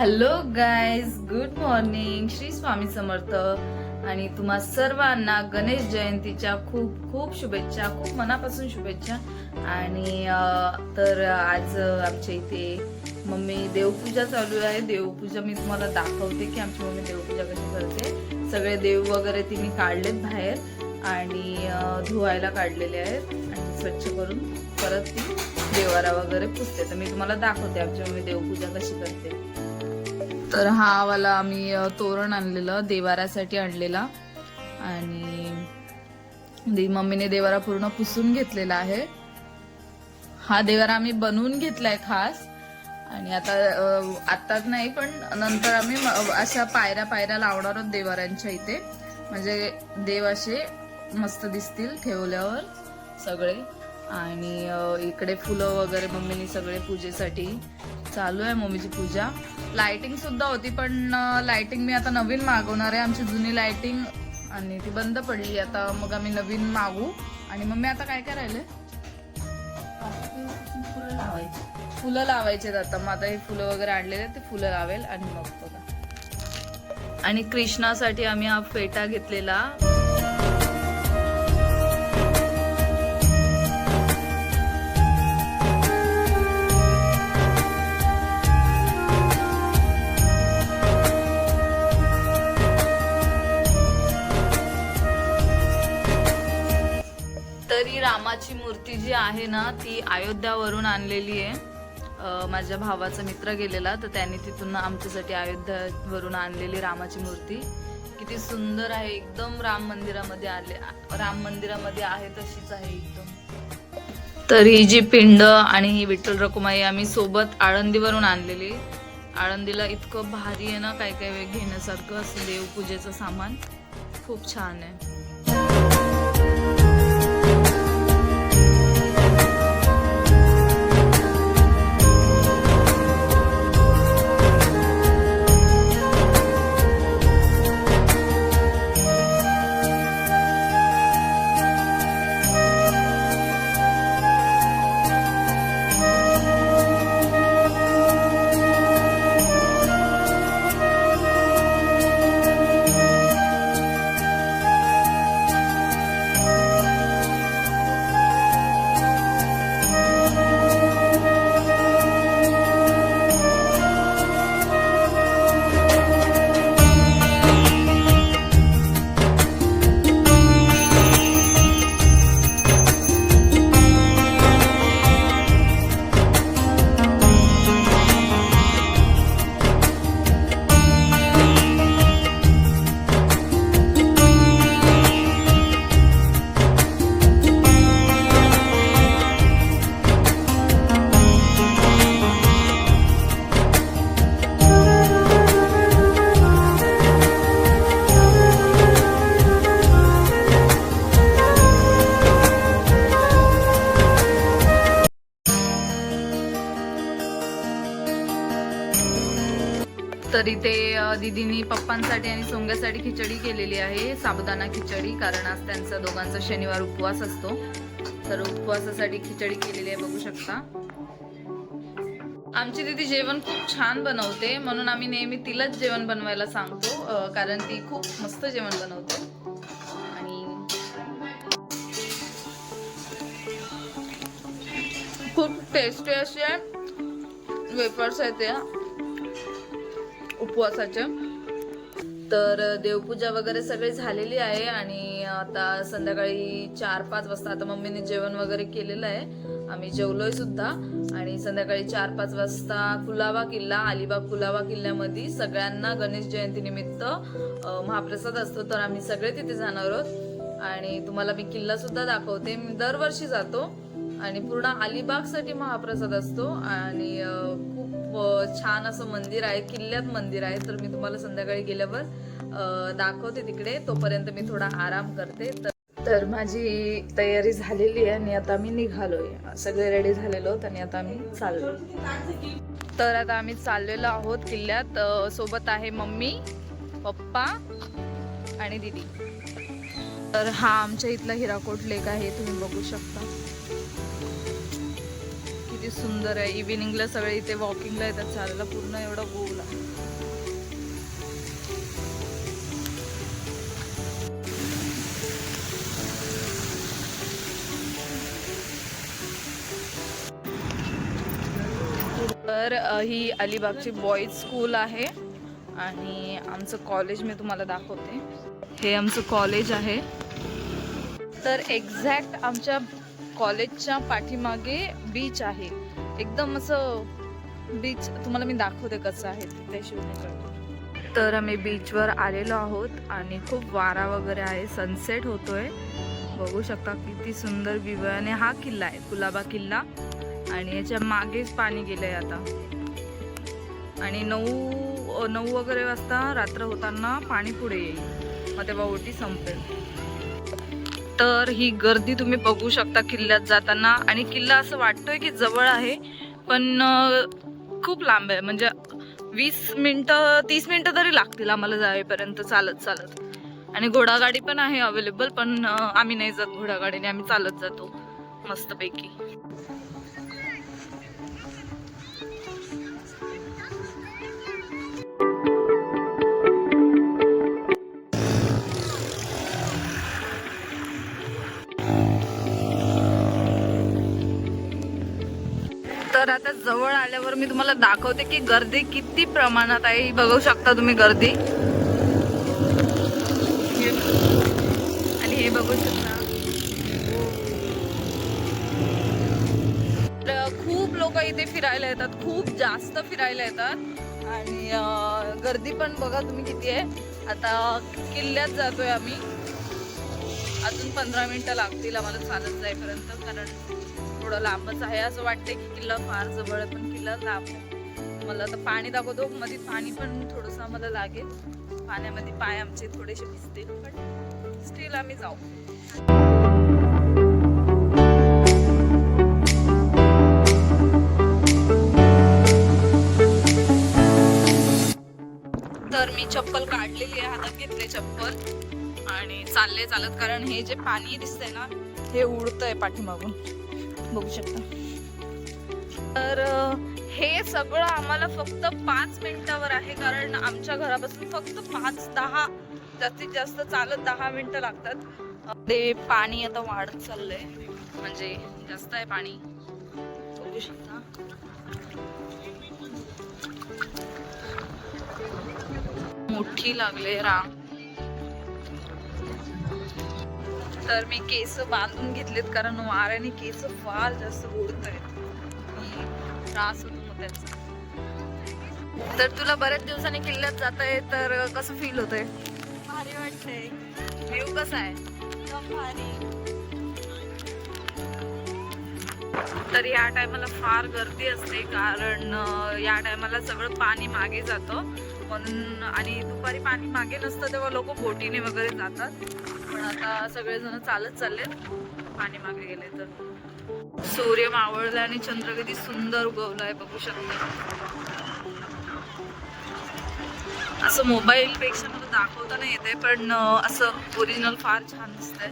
Hello guys good morning Shri Swami Samarth. आणि तुम्हा सर्वांना गणेश जयंतीच्या खूप खूप शुभेच्छा खूप मनापासून शुभेच्छा. आणि तर आज आमच्या इथे मम्मी देवपूजा चालू आहे. देवपूजा मी तुम्हाला दाखवते की आमची मम्मी देवपूजा कशी करते. सगळे देव वगैरे तिने काढलेत बाहेर आणि धुवायला काढलेले आहेत आणि स्वच्छ करून परत ती देवारा वगैरे पुसते. तर मी तुम्हाला दाखवते आमची मम्मी देवपूजा कशी करते. तर हा वाला आम्ही तोरण आणलेलं देवारासाठी आणलेला. आणि दे- मम्मीने देवारा पूर्ण पुसून घेतलेला आहे. हा देवारा आम्ही बनवून घेतलाय खास. आणि आता आत्ताच नाही पण नंतर आम्ही अशा पायऱ्या पायऱ्या लावणार आहोत देवाऱ्यांच्या इथे. म्हणजे देव असे मस्त दिसतील ठेवल्यावर सगळे. आणि इकडे फुलं वगैरे मम्मीने सगळे पूजेसाठी चालू आहे मम्मीची पूजा. लाइटिंग सुद्धा होती पण लाइटिंग मी आता नवीन मागवणार आहे. आमची जुनी लाइटिंग आणि ती बंद पडली. आता मग आम्ही नवीन मागू. आणि मम्मी आता काय काय राहिले? फुलं लावायची फुलं लावायचे आता. मग आता हे फुलं वगैरे आणलेले आहेत, ते फुलं लावेल आणि मग बघा. आणि कृष्णासाठी आम्ही हा फेटा घेतलेला. जी आहे ना ती अयोध्यावरून आणलेली आहे. माझ्या भावाचा मित्र गेलेला तर त्यांनी तिथून आमच्यासाठी अयोध्यावरून आणलेली रामाची मूर्ती. किती सुंदर आहे एकदम राम मंदिरामध्ये आले राम मंदिरामध्ये आहे तशीच आहे एकदम. तर ही जी पिंड आणि ही विठ्ठल रकुमाई आम्ही सोबत आळंदीवरून आणलेली. आळंदीला इतकं भारी आहे ना काय काय वेळ घेण्यासारखं असं देवपूजेचं सामान. खूप छान आहे. तर इथे अ, दीदीनी पप्पांसाठी आणि सोंग्यासाठी खिचडी केलेली आहे साबुदाणा खिचडी कारण आज त्यांचा दोघांचा शनिवार उपवास असतो. तर उपवासासाठी खिचडी केलेली आहे बघू शकता. आमची दीदी जेवण खूप छान बनवते म्हणून आम्ही नेहमी तिलाच जेवण बनवायला सांगतो कारण ती खूप मस्त जेवण बनवते. आणि खूप टेस्टी असे वेफर्स आहेत उपवासाच्या. तर देवपूजा वगैरे सगळी झालेली आहे आणि आता संध्याकाळी चार पाच वाजता आता मम्मीने जेवण वगैरे केलेलं आहे. आम्ही जेवलोय सुद्धा. आणि संध्याकाळी चार पाच वाजता कुलावा किल्ला अलिबाग कुलावा किल्ल्यामध्ये सगळ्यांना गणेश जयंतीनिमित्त महाप्रसाद असतो. तर आम्ही सगळे तिथे जाणार आहोत. आणि तुम्हाला मी किल्ला सुद्धा दाखवते. मी दरवर्षी जातो. आणि पूर्ण अलिबागसाठी महाप्रसाद असतो. आणि खूप छान असं मंदिर आहे किल्ल्यात मंदिर आहे. तर मी तुम्हाला संध्याकाळी गेल्यावर दाखवते तिकडे. तोपर्यंत मी थोडा आराम करते. तर तर माझी तयारी झालेली आहे आणि आता मी निघालोय. सगळे रेडी झालेलो आणि आता आम्ही चाललो तर आता आम्ही चाललेलो आहोत किल्ल्यात. सोबत आहे मम्मी पप्पा आणि दीदी. तर हा आमच्या इथला हिराकोट लेक आहे तुम्ही बघू शकता. किती सुंदर आहे. इव्हिनिंगला सगळे इथे वॉकिंगला येतात. चालायला पूर्ण एवढा गोल आहे. तर ही अलिबागची बॉईज स्कूल आहे. आणि आमचं कॉलेज मी तुम्हाला दाखवते. हे आमचं कॉलेज आहे. तर एक्झॅक्ट आमच्या कॉलेजच्या पाठीमागे बीच आहे. एकदम असं बीच तुम्हाला मी दाखवते कसं आहे ते. शिवनेकडे तर आम्ही बीचवर आलेलो आहोत आणि खूप वारा वगैरे आहे. सनसेट होतोय. बघू शकता किती सुंदर व्ह्यू आहे. आणि हा किल्ला आहे कुलाबा किल्ला. आणि याच्या मागेच पाणी गेलंय आता. आणि नऊ नऊ वगैरे वाजता रात्र होताना पाणी पुढे येईल. मग तेव्हा ओटी संपेल. तर ही गर्दी तुम्ही बघू शकता किल्ल्यात जाताना. आणि किल्ला असं वाटतोय की जवळ आहे पण खूप लांब आहे. म्हणजे वीस मिनटं तीस मिनटं तरी लागतील आम्हाला जावेपर्यंत. चालत चालत. आणि घोडागाडी पण आहे अवेलेबल पण आम्ही नाही जात घोडागाडीने. आम्ही चालत जातो मस्तपैकी. आता जवळ आल्यावर मी तुम्हाला दाखवते की गर्दी किती प्रमाणात आहे. ही बघू शकता तुम्ही गर्दी. आणि हे बघू शकता. खूप लोक इथे फिरायला येतात. खूप जास्त फिरायला येतात. आणि गर्दी पण बघा तुम्ही किती आहे. आता किल्ल्यात जातोय आम्ही. अजून पंधरा मिनिटं लागतील आम्हाला चालत जाईपर्यंत कारण थोडं लांबच आहे. असं वाटतंय की किल्ला फार जवळ आहे पण किल्ला लांब आहे. मला आता पाणी दाखवतो. मध्ये पाणी पण थोडंसं मला लागेल. पाण्यामध्ये पाय आमचे थोडेसे भिजतील पण स्टील आम्ही जाऊ. तर मी चप्पल काढलेली आहे हातात घेतले चप्पल. आणि चालले चालत कारण हे जे पाणी दिसतंय ना हे उडतंय पाठीमागून. बघू शकता. तर हे सगळं आम्हाला फक्त पाच मिनिटावर आहे. कारण आमच्या घरापासून फक्त पाच दहा जास्तीत जास्त चालत दहा मिनिटं लागतात. ते पाणी आता वाढत चाललंय. म्हणजे जास्त आहे पाणी. बघू शकता. मोठी लागले रांग. तर मी केस बांधून घेतलेत कारण वाऱ्याने केस फार जास्त उडत आहेत त्रास होतो मग त्याचा. तर तुला बऱ्याच दिवसांनी किल्ल्यात जात आहे तर कसं फील होत आहे भारी वाटतंय. व्ह्यू कसा आहे? तर या टायमाला फार गर्दी असते कारण या टायमाला सगळं पाणी मागे जातं. म्हणून आणि दुपारी पाणी मागे नसतं तेव्हा लोक बोटीने वगैरे जातात. पण आता सगळेजण चालत चाललेत. पाणी मागे गेले तर. सूर्य मावळला आणि चंद्र किती सुंदर उगवलाय बघू शकता. असं मोबाईल पेक्षा मला दाखवता नाही येते पण असं ओरिजिनल फार छान दिसतंय.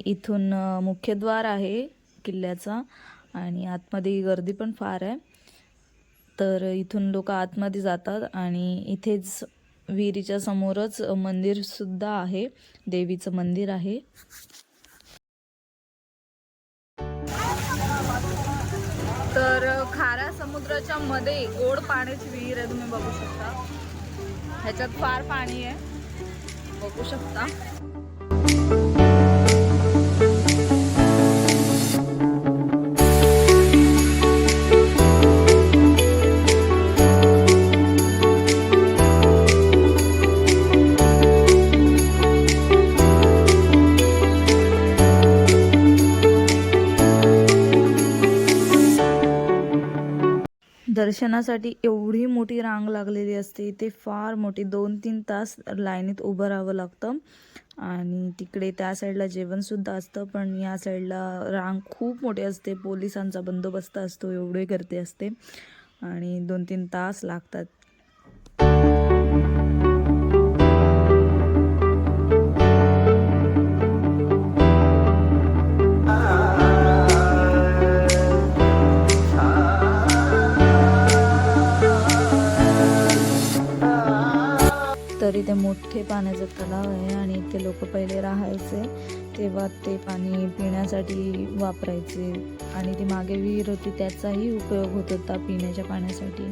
आणि इथून मुख्यद्वार आहे किल्ल्याचा आणि आतमध्ये गर्दी पण फार आहे. तर इथून लोक आतमध्ये जातात आणि इथेच विहिरीच्या समोरच मंदिरसुद्धा आहे. देवीचं मंदिर आहे. तर खाऱ्या समुद्राच्या मध्ये गोड पाण्याची विहीर आहे तुम्ही बघू शकता. ह्याच्यात फार पाणी आहे. बघू शकता. दर्शनासाठी एवढी मोठी रांग लागलेली असते. इथे फार मोठी दोन तीन तास लाईनीत उभं राहावं लागतं. आणि तिकडे त्या साईडला जेवणसुद्धा असतं पण या साईडला रांग खूप मोठी असते. पोलिसांचा बंदोबस्त असतो एवढी गर्दी असते. आणि दोन तीन तास लागतात. तर इथे मोठे पाण्याचं तलाव आहे आणि इथे लोक पहिले राहायचे तेव्हा ते पाणी पिण्यासाठी वापरायचे. आणि ती मागे विहीर होती त्याचाही उपयोग होत होता पिण्याच्या पाण्यासाठी.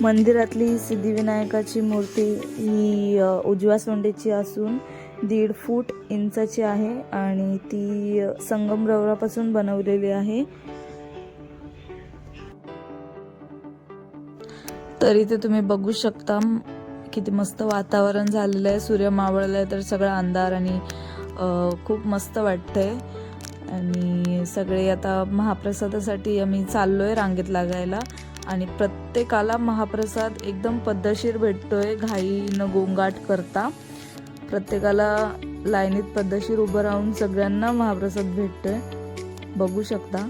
मंदिरातली सिद्धिविनायकाची मूर्ती ही उजव्या सोंडेची असून दीड फूट इंचाची आहे आणि ती संगमरवरापासून बनवलेली आहे. तर इथे तुम्ही बघू शकता. किती मस्त वातावरण झालेलं आहे. सूर्य मावळलं आहे तर सगळा अंधार आणि खूप मस्त वाटतंय. आणि सगळे आता महाप्रसादासाठी आम्ही चाललो आहे रांगेत लागायला. आणि प्रत्येकाला महाप्रसाद एकदम पद्धतशीर भेटतोय घाई न गोंगाट करता. प्रत्येकाला लाईनीत पद्धतशीर उभं राहून सगळ्यांना महाप्रसाद भेटतोय. बघू शकता.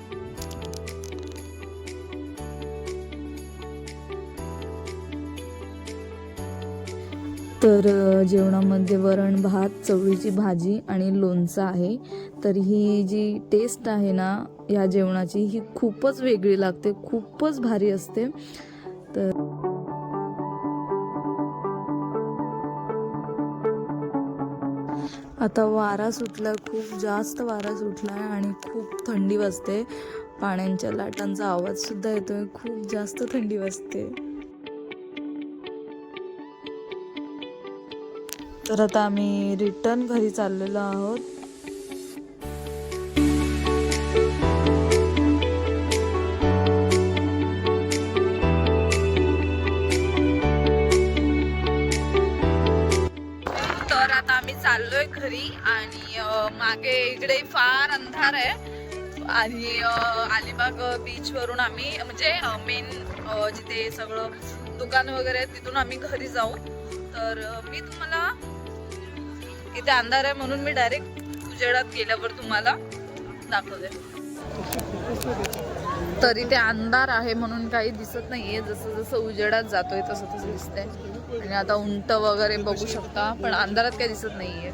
तर जेवणामध्ये वरण भात चवळीची भाजी आणि लोणचं आहे. तर ही जी टेस्ट आहे ना या जेवणाची ही खूपच वेगळी लागते खूपच भारी असते. तर आता वारा सुटला खूप जास्त वारा सुटलाय आणि खूप थंडी वाजते. पाण्याच्या लाटांचा आवाजसुद्धा येतो आहे खूप जास्त थंडी वाजते. तर आता आम्ही रिटर्न घरी चाललेलो आहोत. तर आता आम्ही चाललोय घरी आणि मागे इकडे फार अंधार आहे. आणि अलिबाग बीच वरून आम्ही म्हणजे मेन जिथे सगळं दुकान वगैरे तिथून आम्ही घरी जाऊ. तर मी तुम्हाला इथे अंधार आहे म्हणून मी डायरेक्ट उजेडात गेल्यावर तुम्हाला दाखवते. तर इथे अंधार आहे म्हणून काही दिसत नाहीये. जसं जसं उजेडात जातोय तसं तसं दिसतंय. आणि आता उंट वगैरे बघू शकता पण अंधारात काही दिसत नाहीये.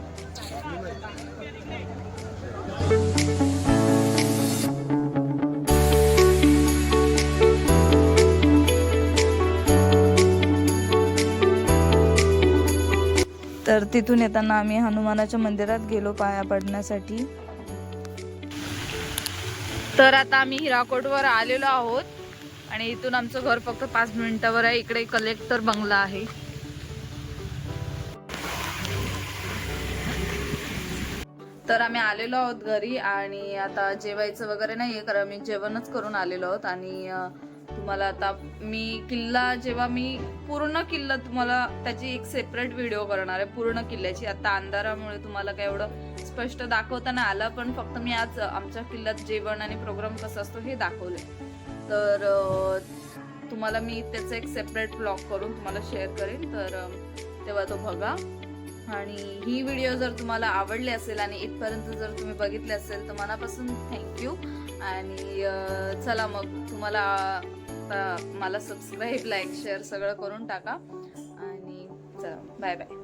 तर तिथून येताना आम्ही हनुमानाच्या मंदिरात गेलो पाया पडण्यासाठी. तर आता आम्ही हिराकोटवर आलेलो आहोत आणि इथून आमचं घर फक्त पाच मिनिटावर आहे. इकडे कलेक्टर बंगला आहे. तर आम्ही आलेलो आहोत घरी आणि आता जेवायचं वगैरे नाहीये कारण आम्ही जेवणच करून आलेलो आहोत आणि तुम्हाला आता मी किल्ला जेव्हा मी पूर्ण किल्ला तुम्हाला त्याची एक सेपरेट व्हिडिओ करणार आहे पूर्ण किल्ल्याची. आता अंधारामुळे तुम्हाला काय एवढं स्पष्ट दाखवताना आलं पण फक्त मी आज आमच्या किल्ल्यात जेवण आणि प्रोग्राम कसा असतो हे दाखवले तर तुम्हाला मी त्याचं एक सेपरेट ब्लॉग करून तुम्हाला शेअर करेन. तर तेव्हा तो बघा. आणि ही व्हिडिओ जर तुम्हाला आवडली असेल आणि इथपर्यंत जर तुम्ही बघितले असेल तर मनापासून थँक्यू आणि चला मग तुम्हाला आता मला सबस्क्राईब लाईक शेअर सगळं करून टाका. आणि चला बाय बाय.